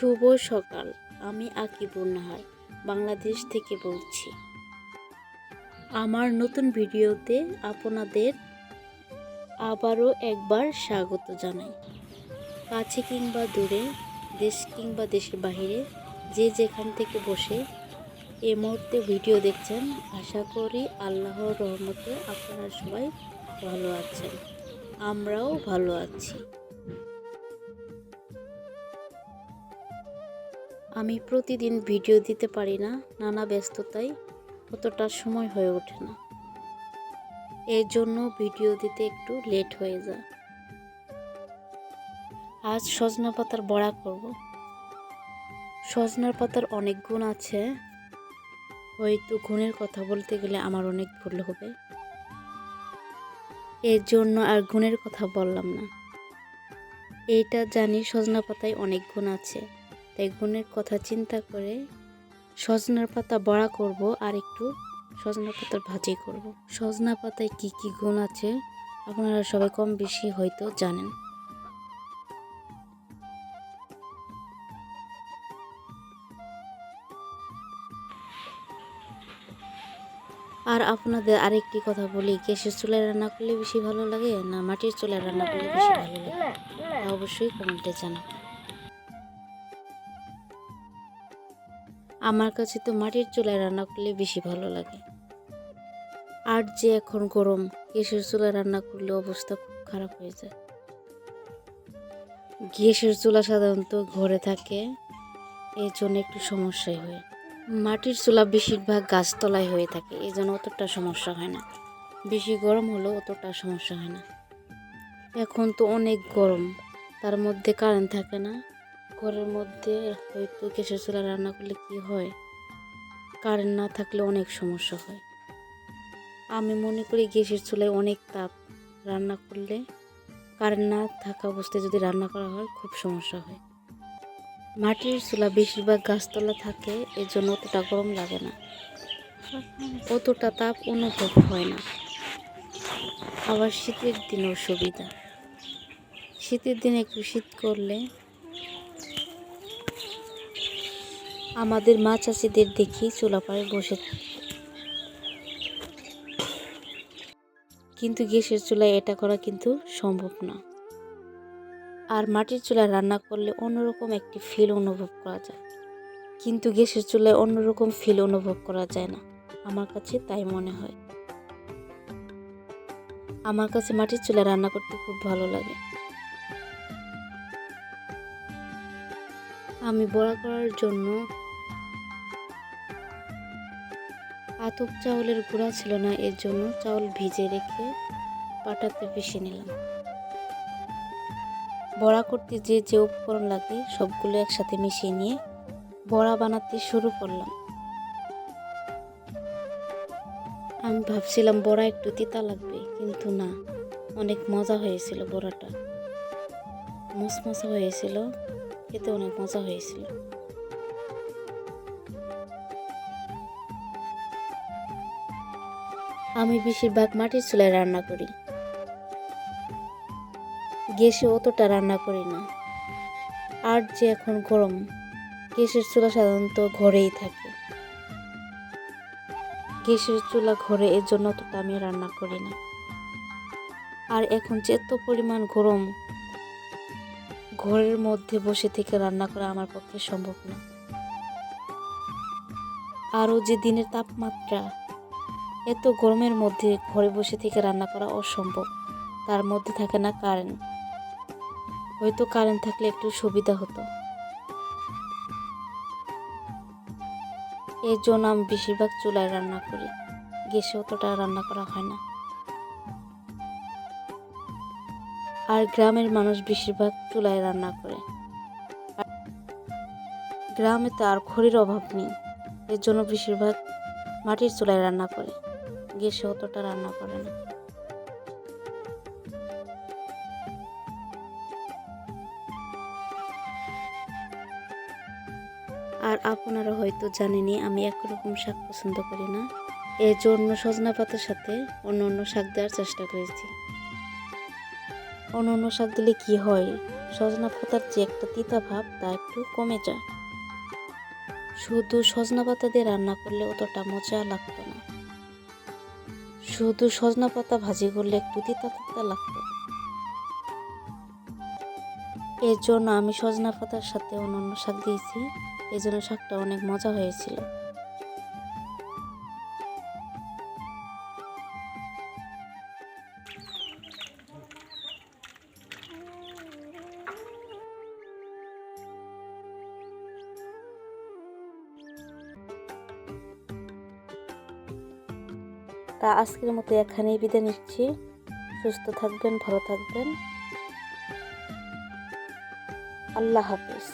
শুভ সকাল, আমি আকিবুর নাহার, বাংলাদেশ থেকে বলছি। আমার নতুন ভিডিওতে আপনাদের আবারও একবার স্বাগত জানাই। কাছে কিংবা দূরে, দেশ কিংবা দেশের বাইরে যে যেখান থেকে বসে এ মুহূর্তে ভিডিও দেখছেন, আশা করি আল্লাহর রহমতে আপনারা সবাই ভালো আছেন। আমরাও ভালো আছি। আমি প্রতিদিন ভিডিও দিতে পারি না, নানা ব্যস্ততায় অতটা সময় হয়ে ওঠে না। এর জন্য ভিডিও দিতে একটু লেট হয়ে যায়। আজ সজনা পাতার বড়া করব। সজনার পাতার অনেক গুণ আছে। হয়তো গুণের কথা বলতে গেলে আমার অনেক ভুল হবে। এর জন্য আর গুণের কথা বললাম না। এইটা জানি সজনা পাতায় অনেক গুণ আছে। তাই গুণের কথা চিন্তা করে সজনার পাতা বড়া করব আর একটু সজনা পাতার ভাজি করব। সজনা পাতায় কি কি গুণ আছে আপনারা সবাই কম বেশি হয়তো জানেন। আর আপনাদের আরেকটি কথা বলি, গ্যাসের চুলায় রান্না করলে বেশি ভালো লাগে না মাটির চুলায় রান্না করলে বেশি ভালো লাগে? অবশ্যই কমেন্টে জানাবেন। আমার কাছে তো মাটির চুলায় রান্না করলে বেশি ভালো লাগে। আর যে এখন গরম, গ্যাসের চুলায় রান্না করলে অবস্থা খুব খারাপ হয়ে যায়। গ্যাসের চুলা সাধারণত ঘরে থাকে এই জন্য একটু সমস্যাই হয়। মাটির চুলা বেশিরভাগ গাছতলায় হয়ে থাকে এই জন্য অতটা সমস্যা হয় না। বেশি গরম হলেও অতটা সমস্যা হয় না। এখন তো অনেক গরম, তার মধ্যে কারেন্ট থাকে না। ঘরের মধ্যে হয়তো গ্যাসের চুলা রান্না করলে কি হয়? কারেন্ট না থাকলে অনেক সমস্যা হয়। আমি মনে করি গ্যাসের চুলায় অনেক তাপ রান্না করলে কারেন্ট না থাকা অবস্থায় যদি রান্না করা হয়, খুব সমস্যা হয়। মাটির চুলা বেশিরভাগ গাছতলা থাকে এর জন্য অতটা গরম লাগে না। অতটা তাপ অনুভব হয় না। আবার শীতের দিনেও সুবিধা। শীতের দিনে একটু শীত করলে আমাদের মা চাষিদের দেখি চুলাপাড়ে বসে কিন্তু গ্যাসের চুলায় এটা করা কিন্তু সম্ভব না। আর মাটির চুলায় রান্না করলে অন্যরকম একটি ফিল অনুভব করা যায়। কিন্তু গ্যাসের চুলায় অন্যরকম ফিল অনুভব করা যায় না। আমার কাছে তাই মনে হয়। আমার কাছে মাটির চুলায় রান্না করতে খুব ভালো লাগে। আমি বড়া করার জন্য আতপ চাউলের গুঁড়া ছিল না, এর জন্য চাউল ভিজে রেখে পাটাতে পিষে নিলাম। বড়া করতে যে যে উপকরণ লাগে, সবগুলো একসাথে মিশিয়ে নিয়ে বড়া বানাতে শুরু করলাম। আমি ভাবছিলাম বড়া একটু তিতা লাগবে, কিন্তু না, অনেক মজা হয়েছিল বড়াটা। মশমশা হয়েছিল। খেতে অনেক মজা হয়েছিল। আমি বেশিরভাগ মাটির চুলায় রান্না করি। গ্যাসে অতটা রান্না করি না। আর যে এখন গরম, গ্যাসের চুলা সাধারণত ঘরেই থাকে। গ্যাসের চুলা ঘরে এর জন্য অতটা আমি রান্না করি না। আর এখন যে এত পরিমাণ গরম ঘরের মধ্যে বসে থেকে রান্না করা আমার পক্ষে সম্ভব না। আরও যে দিনের তাপমাত্রা, এত গরমের মধ্যে ঘরে বসে থেকে রান্না করা অসম্ভব। তার মধ্যে থাকে না কারেন্ট হয়তো কারেন্ট থাকলে একটু সুবিধা হতো। এর জন্য আমি বেশিরভাগ চুলায় রান্না করি। গ্যাসে অতটা রান্না করা হয় না। আর গ্রামের মানুষ বেশিরভাগ চুলায় রান্না করে। গ্রামে তো আর খড়ির অভাব নেই, এর জন্য বেশিরভাগ মাটির চুলায় রান্না করে গ্যাসে অতটা রান্না করে না। আর আপনারা হয়তো জানেনই, আমি একরকম শাক পছন্দ করি না। এর জন্য সজনা পাতার সাথে অন্য অন্য শাক দেওয়ার চেষ্টা করেছি। অন্য শাক দিলে কি হয়? সজনা পাতার যে একটা তিতা ভাব, তা একটু কমে যায়। শুধু সজনা পাতা দিয়ে রান্না করলে অতটা মজা লাগতো না। শুধু সজনা পাতা ভাজি করলে একটু তিতা তিতা লাগতো। এর জন্য আমি সজনা পাতার সাথে অন্যান্য শাক দিয়েছি। এই জন্য শাকটা অনেক মজা হয়েছিল। তা আজকের মতো এখানেই বিদায় নিচ্ছি। সুস্থ থাকবেন ভালো থাকবেন। আল্লাহ হাফিজ।